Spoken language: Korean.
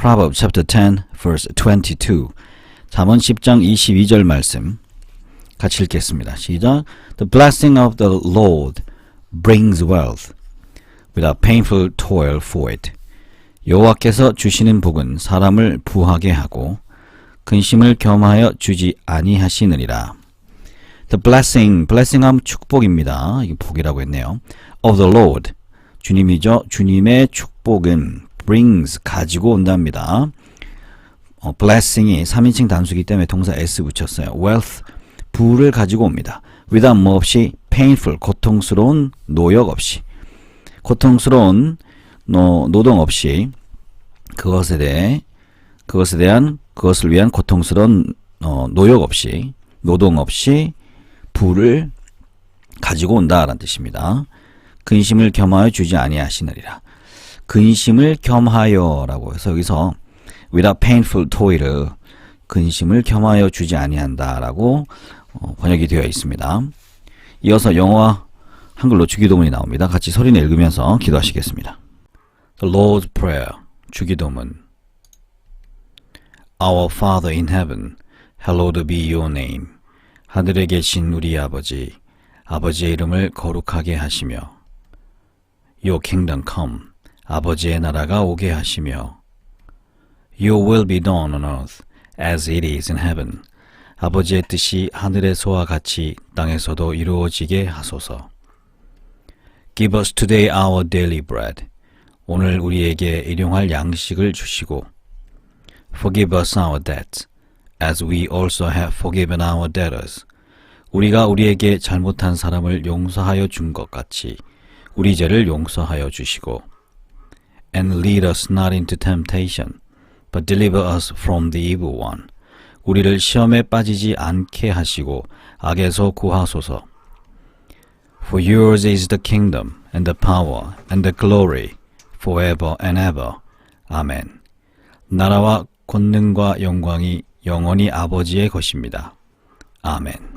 Proverbs chapter 10 verse 22. 잠언 10장 22절 말씀 같이 읽겠습니다. 시작. The blessing of the Lord brings wealth without painful toil for it. 여호와께서 주시는 복은 사람을 부하게 하고 근심을 겸하여 주지 아니하시느니라. The blessing, blessing 하면 축복입니다. 이게 복이라고 했네요. Of the Lord, 주님이죠. 주님의 축복은 brings, 가지고 온답니다. 어, blessing이 3인칭 단수기 때문에 동사 s 붙였어요. wealth, 부를 가지고 옵니다. without 뭐 없이 painful, 고통스러운 노역 없이 고통스러운 노, 노동 없이 그것에 대해 그것에 대한 그것을 위한 고통스러운 어, 노역 없이 노동 없이 부를 가지고 온다라는 뜻입니다. 근심을 겸하여 주지 아니하시느니라. 근심을 겸하여라고 해서 여기서 without painful toil 근심을 겸하여 주지 아니한다라고 어, 번역이 되어 있습니다. 이어서 영어와 한글로 주기도문이 나옵니다. 같이 소리내 읽으면서 기도하시겠습니다. The Lord's Prayer 주기도문 Our Father in heaven, hallowed be your name. 하늘에 계신 우리 아버지, 아버지의 이름을 거룩하게 하시며 Your kingdom come, 아버지의 나라가 오게 하시며 Your will be done on earth as it is in heaven. 아버지의 뜻이 하늘에서와 같이 땅에서도 이루어지게 하소서. Give us today our daily bread. 오늘 우리에게 일용할 양식을 주시고 Forgive us our debts, as we also have forgiven our debtors. 우리가 우리에게 잘못한 사람을 용서하여 준 것 같이 우리 죄를 용서하여 주시고 And lead us not into temptation, but deliver us from the evil one. 우리를 시험에 빠지지 않게 하시고 악에서 구하소서. For yours is the kingdom and the power and the glory forever and ever. 아멘. 나라와 권능과 영광이 영원히 아버지의 것입니다. 아멘.